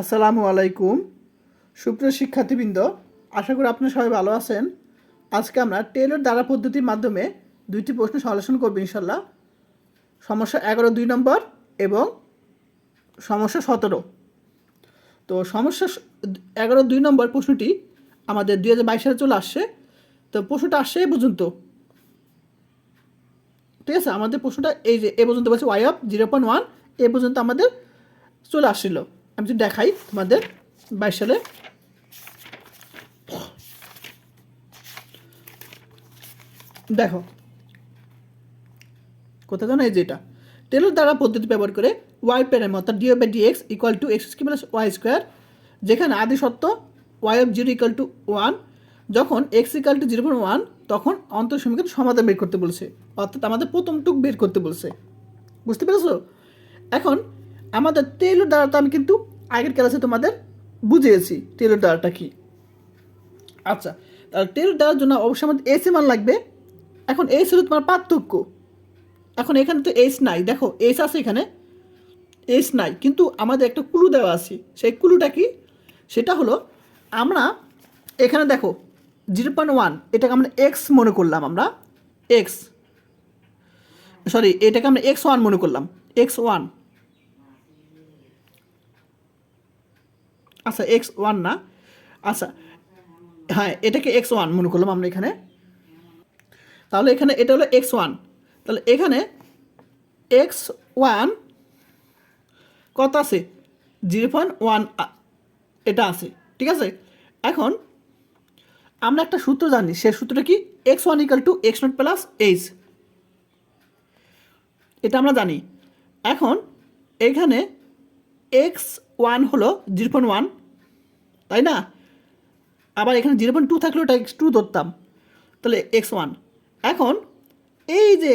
আসসালামু আলাইকুম। সুপ্রিয় শিক্ষার্থীবৃন্দ, আশা করি আপনারা সবাই ভালো আছেন। আজকে আমরা টেলর দ্বারা পদ্ধতির মাধ্যমে দুইটি প্রশ্ন সমালোচনা করব ইনশাল্লাহ সমস্যা এগারো দুই নম্বর এবং সমস্যা সতেরো। তো সমস্যা এগারো দুই নম্বর প্রশ্নটি আমাদের দুই হাজার বাইশ সালে চলে আসছে। তো প্রশ্নটা আসছে এই পর্যন্ত। ঠিক আছে, আমাদের প্রশ্নটা এই যে এ পর্যন্ত বলছে y of zero point one এ পর্যন্ত আমাদের চলে আসছিল। আমি যদি দেখাই তোমাদের বাইশ সালে, দেখো। কোথায় জানো এই যেটা টেলর দ্বারা পদ্ধতি ব্যবহার করে ওয়াই প্যারাম অর্থাৎ dy by dx equal to x ski plus y square যেখানে আদি সত্য y of zero equal to one যখন x equal to zero point one তখন অন্তর সমীকরণ সমাধান বের করতে বলছে। অর্থাৎ আমাদের প্রথম টুক বের করতে বলছে। বুঝতে পেরেছ? এখন আমাদের টেলর দ্বারা তো আমি কিন্তু আগের ক্লাসে তোমাদের বুঝিয়েছি টেলর দ্বারাটা কি। আচ্ছা তাহলে টেলর দ্বারার জন্য অবশ্যই আমাদের এস মান লাগবে। এখন এস হলো তোমার পার্থক্য। এখন এখানে তো এস নাই। দেখো এস আছে এখানে এস নাই। কিন্তু আমাদের একটা কুলু দেওয়া আছে। সেই কুলুটা কি? সেটা হলো আমরা এখানে দেখো জিরো পয়েন্ট ওয়ান এটাকে আমরা এক্স মনে করলাম আমরা। এক্স সরি এটাকে আমরা এক্স ওয়ান মনে করলাম। এক্স ওয়ান আচ্ছা এক্স ওয়ান না? আচ্ছা হ্যাঁ এটাকে এক্স ওয়ান মনে করলাম আমরা এখানে। তাহলে এখানে এটা হলো এক্স ওয়ান তাহলে এখানে এক্স ওয়ান কত আছে? জিরো পয়েন্ট ওয়ান এটা আছে, ঠিক আছে? এখন আমরা একটা সূত্র জানি, সে সূত্রটা কি? X one equal to x naught plus h এটা আমরা জানি। এখন এখানে এক্স ওয়ান হলো জিরো পয়েন্ট ওয়ান তাই না? আবার এখানে জিরো পয়েন্ট টু থাকলে ওটা এক্স টু ধরতাম। তাহলে এক্স ওয়ান এখন এই যে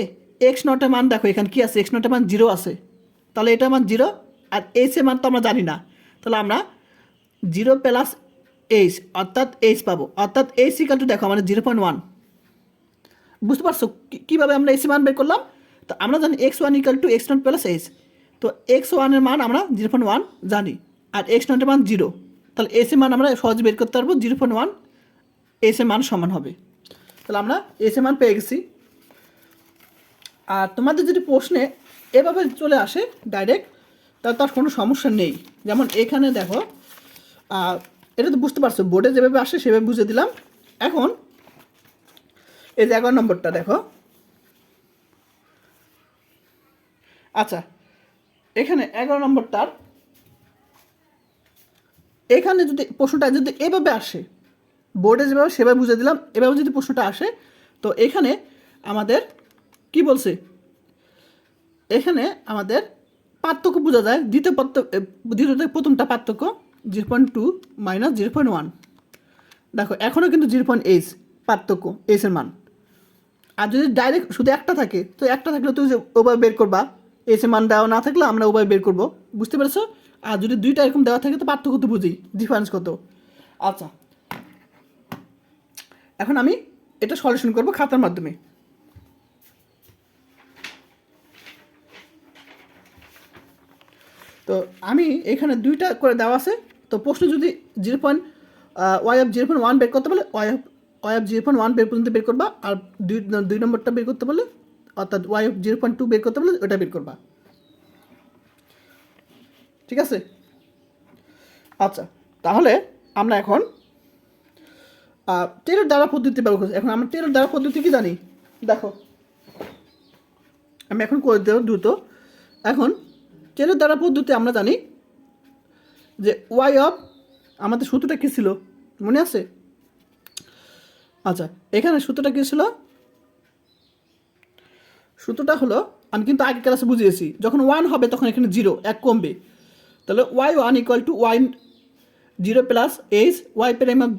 এক্স নটের মান দেখো, এখানে কি আছে? এক্স নটের মান জিরো আছে। তাহলে এটা মান জিরো আর এইচ এর মান তো আমরা জানি না। তাহলে আমরা জিরো প্লাস এইচ অর্থাৎ এইচ পাবো। অর্থাৎ এইচ ইকাল টু দেখো, আমাদের জিরো পয়েন্ট ওয়ান বুঝতে পারছ? কীভাবে আমরা এসি মান বের করলাম? তো আমরা জানি x one equal to x naught plus h তো এক্স ওয়ানের মান আমরা জিরো পয়েন্ট ওয়ান জানি, আর এক্স নটের মান জিরো তাহলে এসি মান আমরা সহজে বের করতে পারব জিরো পয়েন্ট ওয়ান এস এর মান সমান হবে। তাহলে আমরা এস এর মান পেয়ে গেছি। আর তোমাদের যদি প্রশ্নে এভাবে চলে আসে ডাইরেক্ট তাহলে তার কোনো সমস্যা নেই। যেমন এখানে দেখো এটা তো বুঝতে পারছ বোর্ডে যেভাবে আসে সেভাবে বুঝে দিলাম। এখন এই যে এগারো নম্বরটা দেখো। আচ্ছা এখানে এগারো নম্বরটার। এখানে যদি প্রশ্নটা যদি এভাবে আসে, বোর্ডে যেভাবে, সেভাবে বুঝে দিলাম, এভাবে যদি প্রশ্নটা আসে, তো এখানে আমাদের কি বলছে? এখানে আমাদের পার্থক্য বোঝা যায়। দ্বিতীয় পার্থক্য দ্বিতীয় প্রথমটা পার্থক্য zero point two minus zero point one. দেখো, এখনও কিন্তু জিরো পয়েন্ট এইচ পার্থক্য এইচের মান। আর যদি ডাইরেক্ট শুধু একটা থাকে, তো একটা থাকলে যে ওভাবে বের করবা এসে মান দেওয়া না থাকলে আমরা ওভাবে বের করব। বুঝতে পেরেছ? আর যদি দুইটা এরকম দেওয়া থাকে, তো পার্থক্য তো বুঝি। ডিফারেন্স কত? আচ্ছা। এখন আমি এটা সলিউশন করব খাতার মাধ্যমে। তো আমি এখানে দুইটা করে দেওয়া আছে। তো প্রশ্ন যদি zero point y of zero point one বের করতে বলে y of y of zero point one বের পর্যন্ত বের করবা। আর দুই দুই নম্বরটা বের করতে বলে অর্থাৎ ওয়াই জিরো পয়েন্ট টু বের করতে বলে ওটা বের করবা। ঠিক আছে? আচ্ছা তাহলে আমরা এখন টেলর দ্বারা পদ্ধতি ব্যবহার করছি। এখন আমরা টেলর দ্বারা পদ্ধতি কি জানি? দেখো। আমি এখন করে দেবো দ্রুত। এখন টেলর দ্বারা পদ্ধতি আমরা জানি যে ওয়াই অফ আমাদের সূত্রটা কী ছিল? মনে আছে? আচ্ছা এখানে সূত্রটা কী ছিল? সূত্রটা হলো, আমি কিন্তু আগে ক্লাসে বুঝিয়েছি, যখন ওয়ান হবে তখন এখানে জিরো এক কমবে। তাহলে y one equal to y zero plus h y prime of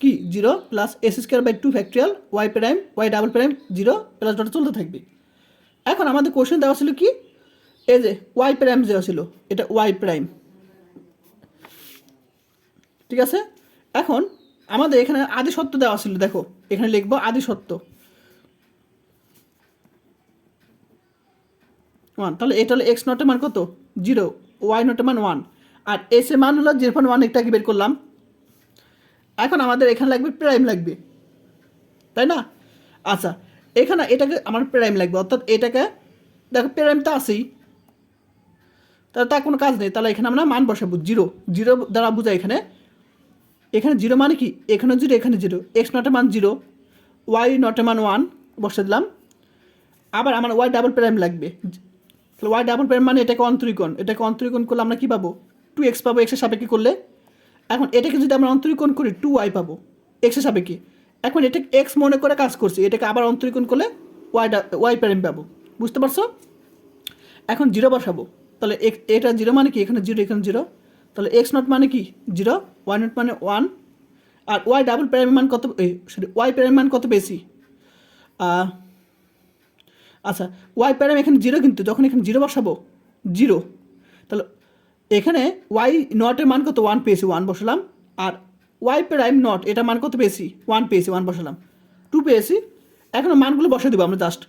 কি? Zero plus s square by two factorial y prime y double prime zero plus dot চলতে থাকবে। এখন আমাদের কোশ্চেন দেওয়া ছিল কি? এই যে ওয়াই প্রাইম দেওয়া ছিল, এটা ওয়াই প্রাইম ঠিক আছে? এখন আমাদের এখানে আদি সত্য দেওয়া ছিল, দেখো, এখানে লিখব আদি সত্য ওয়ান তাহলে এটা হলো এক্স নটের মান কত? জিরো ওয়াই নটের মান ওয়ান আর এস এর মান হলো জিরো পয়েন্ট ওয়ান একটাকে বের করলাম। এখন আমাদের এখানে লাগবে প্রাইম লাগবে। তাই না? আচ্ছা এখানে এটাকে আমার প্রাইম লাগবে, অর্থাৎ এটাকে, দেখো প্রাইম তো আছেই। তাহলে তার কোনো কাজ নেই, তাহলে এখানে আমরা মান বসাবো জিরো জিরো দ্বারা বোঝায় এখানে। এখানে জিরো মানে কি? এখানে জিরো এখানে জিরো এক্স নটের মান জিরো ওয়াই নটের মান ওয়ান বসে দিলাম। আবার আমার ওয়াই ডাবল প্রাইম লাগবে। তাহলে ওয়াই ডাবল প্রাইম মানে এটাকে অন্তরীকরণ এটাকে অন্তরীকরণ করলে আমরা কী পাবো? টু এক্স পাবো এক্সের সাপেক্ষে করলে। এখন এটাকে যদি আমরা অন্তরীকরণ করি টু ওয়াই পাবো এক্সের সাপেক্ষে। এখন এটা এক্স মনে করে কাজ করছি, এটাকে আবার অন্তরীকরণ করলে ওয়াই ওয়াই প্রাইম পাবো। বুঝতে পারছ? এখন জিরো বসাবো। তাহলে এটা জিরো মানে কি? এখানে জিরো এখানে জিরো তাহলে এক্স নট মানে কি? জিরো ওয়াই নট মানে ওয়ান আর ওয়াই ডাবল প্রাইম মান কত সরি ওয়াই প্রাইম মান কত বেশি আচ্ছা ওয়াই প্যারাম এখানে জিরো কিন্তু যখন এখানে জিরো বসাবো জিরো তাহলে এখানে ওয়াই নটের মান কত? ওয়ান পেয়েছি ওয়ান বসালাম, আর ওয়াই প্রাইম নট এটা মান কত পেয়েছি? ওয়ান পেয়েছি ওয়ান বসালাম টু পেয়েছি, এখন মানগুলো বসে দেবো আমরা জাস্ট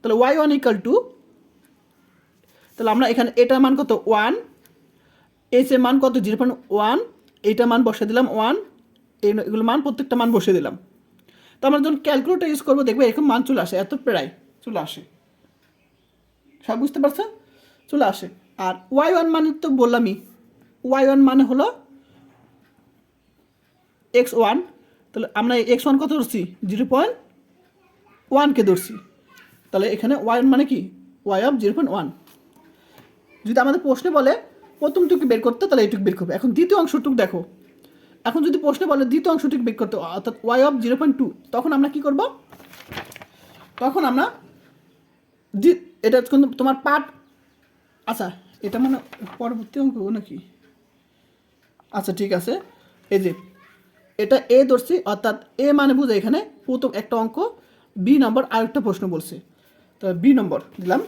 তাহলে ওয়াই ওয়ান ইকাল টু তাহলে আমরা এখানে এটার মান কত? ওয়ান এইচ এর মান কত? জিরো পয়েন্ট ওয়ান এইটা মান বসে দিলাম ওয়ান এগুলো মান প্রত্যেকটা মান বসে দিলাম। তো আমরা যখন ক্যালকুলেটার ইউজ করব, দেখবে এরকম মান চলে আসে, এত প্রায় চলে আসে। সব বুঝতে পারছ চলে আসে। আর ওয়াই ওয়ান মানে তো বললামই। ওয়াই ওয়ান মানে হলো এক্স ওয়ান তাহলে আমরা এক্স ওয়ান কত ধরছি? জিরো পয়েন্ট ওয়ানকে ধরছি। তাহলে এখানে ওয়াই ওয়ান মানে কি? Y of zero point one যদি আমাদের প্রশ্নে বলে প্রথমটুকু বের করতে, তাহলে এইটুকু বের করবে। এখন দ্বিতীয় অংশটুকু দেখো। এখন যদি প্রশ্নে বলে দ্বিতীয় অংশটুকু বের করতে, অর্থাৎ y of zero point two তখন আমরা কী করব? তখন আমরা এটা কিন্তু তোমার পার্ট আচ্ছা এটা মানে পরবর্তী অঙ্ক নাকি? আচ্ছা ঠিক আছে। এই যে, এটা এ ধরছি, অর্থাৎ এ মানে বুঝে এখানে প্রথম একটা অঙ্ক বি নম্বর আরেকটা প্রশ্ন বলছে। তো বি নম্বর দিলাম।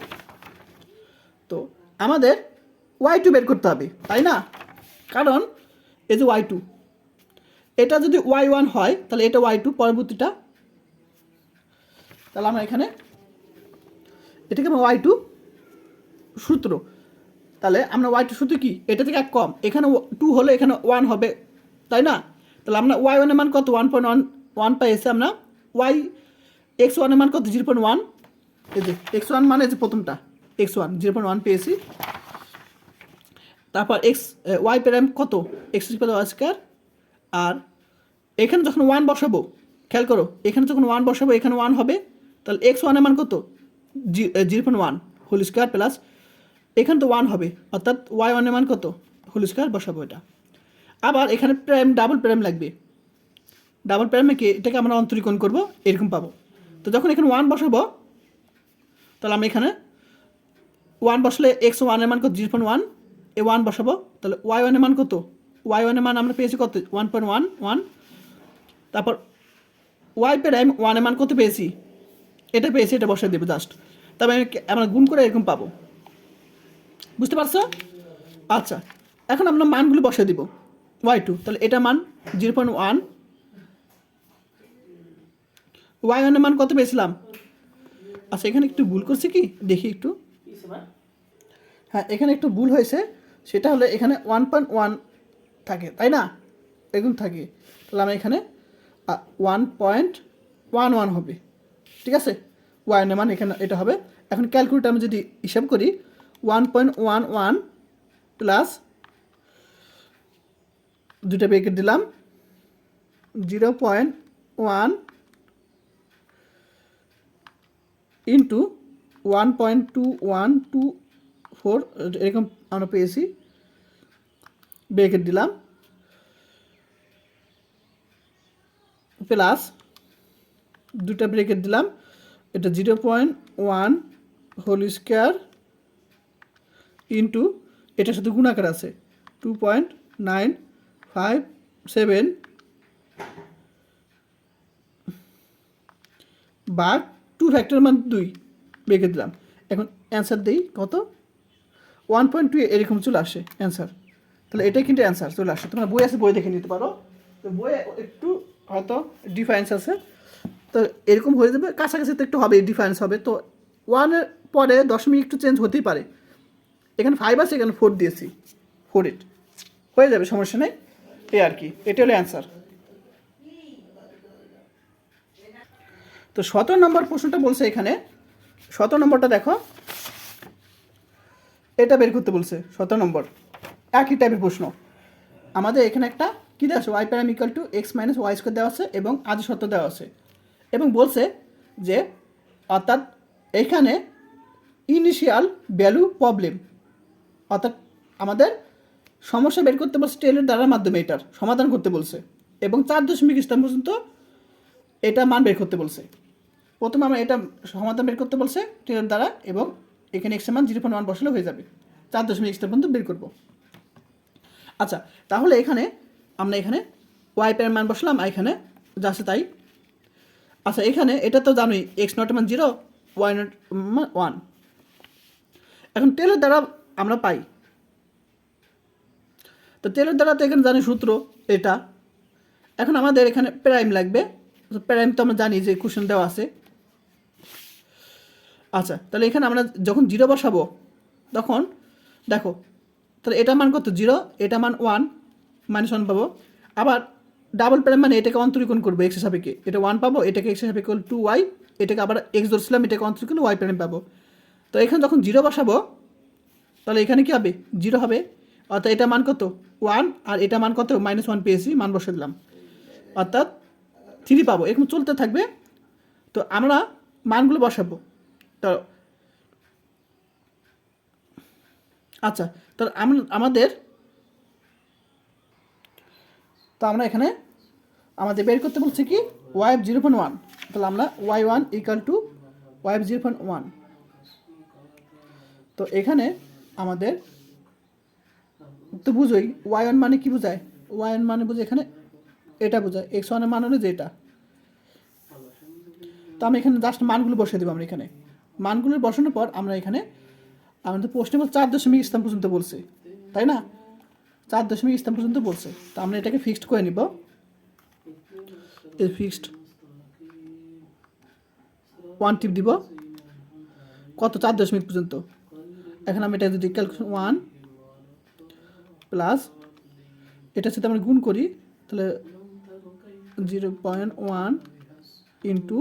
তো আমাদের ওয়াই টু বের করতে হবে, তাই না? কারণ এই যে ওয়াই টু এটা যদি ওয়াই ওয়ান হয়, তাহলে এটা ওয়াই টু পরবর্তীটা। তাহলে আমরা এখানে এটাকে আমরা ওয়াই টু সূত্র। তাহলে আমরা ওয়াই টু সূত্র কি? এটা থেকে এক কম। এখানে টু হলে এখানে ওয়ান হবে। তাই না? তাহলে আমরা ওয়াই ওয়ানের মান কত? ওয়ান পয়েন্ট ওয়ান ওয়ান পাই এসে আমরা ওয়াই এক্স ওয়ানের মান কত? জিরো পয়েন্ট ওয়ান এই যে এক্স ওয়ান মানে যে প্রথমটা x one zero point one পেয়েছি। তারপর এক্স ওয়াই প্রাইম কত? এক্স আজকার আর এখানে যখন ওয়ান বসাবো, খেয়াল করো, এখানে যখন ওয়ান বসাবো, এখানে ওয়ান হবে। তাহলে এক্স ওয়ানের মান কত? Zero point one whole square plus এখানে তো ওয়ান হবে, অর্থাৎ ওয়াই ওয়ানের মান কত? হোল স্কোয়ার বসাবো এটা। আবার এখানে প্রাইম ডাবল প্রাইম লাগবে। ডাবল প্রাইমে কি এটাকে আমরা অন্তরীকরণ করব? এরকম পাবো। তো যখন এখানে ওয়ান বসাবো, তাহলে আমরা এখানে ওয়ান বসলে এক্স ওয়ানের মান কত? Zero point one. এ ওয়ান বসাবো, তাহলে ওয়াই ওয়ানের মান কত? ওয়াই ওয়ানের মান আমরা পেয়েছি কত? One point one one. তারপর ওয়াই প্রাইম ওয়ানের মান কত পেয়েছি? এটা পেয়েছি, এটা বসাই দেবো জাস্ট তবে আমি আমরা গুণ করে এরকম পাবো। বুঝতে পারছ? আচ্ছা এখন আমরা মানগুলো বসিয়ে দিব। ওয়াই টু তাহলে এটা মান জিরো পয়েন্ট ওয়ান ওয়াই ওয়ানের মান কত পেয়েছিলাম? আচ্ছা এখানে একটু ভুল করছি কি? দেখি একটু। হ্যাঁ এখানে একটু ভুল হয়েছে। সেটা হলে এখানে ওয়ান পয়েন্ট ওয়ান থাকে, তাই না? এরকম থাকে। তাহলে আমরা এখানে ওয়ান পয়েন্ট ওয়ান ওয়ান হবে। ঠিক আছে? ওয়ানের মান এখানে, এটা হবে। এখন ক্যালকুলেটার আমি যদি হিসাব করি one point one one plus দুটা ব্রেকেট দিলাম zero point one into one point two one two four এরকম আমরা পেয়েছি। ব্রেকেট দিলাম প্লাস দুটা ব্রেকেট দিলাম। এটা zero point one whole square into, এটার সাথে গুণাকার আছে, two point nine five seven বা টু ফ্যাক্টর মান দুই বেঁকে দিলাম। এখন অ্যান্সার দিই কত? ওয়ান পয়েন্ট টু এরকম চলে আসে অ্যান্সার। তাহলে এটাই কিন্তু অ্যান্সার, চলে আসে। তোমরা বই আছে, বই দেখে নিতে পারো। তো বইয়ে একটু হয়তো ডিফারেন্স আছে। তো এরকম হয়ে যাবে। কাছাকাছি তো একটু হবে ডিফারেন্স হবে। তো ওয়ানের পরে দশমিক একটু চেঞ্জ হতেই পারে। এখানে ফাইভ আছে, এখানে ফোর দিয়েছি। ফোর এইট হয়ে যাবে, সমস্যা নেই। এ আর কি এটা হলো অ্যান্সার তো সতেরো নম্বর প্রশ্নটা বলছে এখানে। সতেরো নম্বরটা দেখো। এটা বের করতে বলছে, সতেরো নম্বর। একই টাইপের প্রশ্ন। আমাদের এখানে একটা কী দেওয়া আছে? Y প্যারাম equal to x minus y square দেওয়া আছে এবং আজ সত্য দেওয়া আছে। এবং বলছে যে, অর্থাৎ এখানে ইনিশিয়াল ভ্যালু প্রবলেম অর্থাৎ আমাদের সমস্যা বের করতে বলছে টেলের দ্বারার মাধ্যমে এটার সমাধান করতে বলছে এবং চার দশমিক স্থান পর্যন্ত এটা মান বের করতে বলছে। প্রথমে আমরা এটা সমাধান বের করতে বলছে টেলের দ্বারা এবং এখানে এক্সের মান জিরো পয়েন্ট ওয়ান বসালে হয়ে যাবে। চার দশমিক স্থান পর্যন্ত বের করব। আচ্ছা তাহলে এখানে আমরা এখানে ওয়াই এর মান বসলাম এখানে যাচ্ছে তাই আচ্ছা এখানে এটা তো জানোই এক্স নট মান জিরো ওয়াই নট ওয়ান এখন টেলের দ্বারা আমরা পাই। তো টেলের দ্বারা তো এখানে জানি সূত্র, এটা। এখন আমাদের এখানে প্রাইম লাগবে। প্রাইম তো আমরা জানি যে কোশ্চেন দেওয়া আছে। আচ্ছা তাহলে এখানে আমরা যখন জিরো বসাবো, তখন দেখো, তাহলে এটা মান কত? জিরো এটা মান ওয়ান মাইনাস ওয়ান পাবো। আবার ডাবল প্রাইম মানে এটাকে অন্তরীকরণ করব এক্সের সাপেক্ষে। এটা ওয়ান পাবো, এটাকে এক্সের সাপেক্ষে টু ওয়াই এটাকে আবার এক্স ধরছিলাম, এটাকে অন্তরীকরণ ওয়াই প্রাইম পাবো। তো এখানে যখন জিরো বসাবো, তাহলে এখানে কি হবে? জিরো হবে। অর্থাৎ এটা মান কত? ওয়ান আর এটা মান কত? মাইনাস ওয়ান পেয়েছি, মান বসে দিলাম। অর্থাৎ থ্রি পাবো। এরকম চলতে থাকবে। তো আমরা মানগুলো বসাবো। তো আচ্ছা তাহলে আম- আমাদের তো আমরা এখানে আমাদের বের করতে বলছে কি ওয়াই জিরো পয়েন্ট ওয়ান। তাহলে আমরা y one equal to y zero point one. তো এখানে আমাদের তো বুঝোই, ওয়াই ওয়ান মানে কি বোঝায়? ওয়াই ওয়ান মানে বুঝে এখানে এটা বোঝায়, এক্স ওয়ানের মান হলো যেটা তো আমি এখানে জাস্ট মানগুলো বসিয়ে দেবো আমরা এখানে। মানগুলো বসানোর পর আমরা এখানে আমাদের প্রশ্নে চার দশমিক স্থান পর্যন্ত বলছি, তাই না? চার দশমিক স্থান পর্যন্ত বলছে। তো আমরা এটাকে ফিক্সড করে নিব। ফিক্সড ওয়ান টিপ দিব। কত? চার দশমিক পর্যন্ত। এখন আমি এটা যদি ক্যালকুলেশন ওয়ান প্লাস এটার সাথে আমরা গুণ করি, তাহলে zero point one into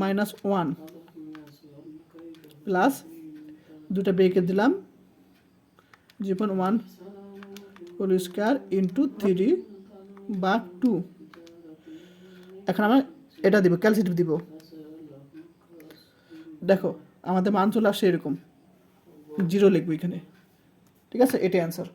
minus one plus দুটা ব্রেকে দিলাম। Zero point one whole square into three বা টু এখন আমরা এটা দিব ক্যালসিটিভ দিব। দেখো, আমাদের মান চলে আসছে এরকম। জিরো লিখব এখানে। ঠিক আছে? এটাই অ্যান্সার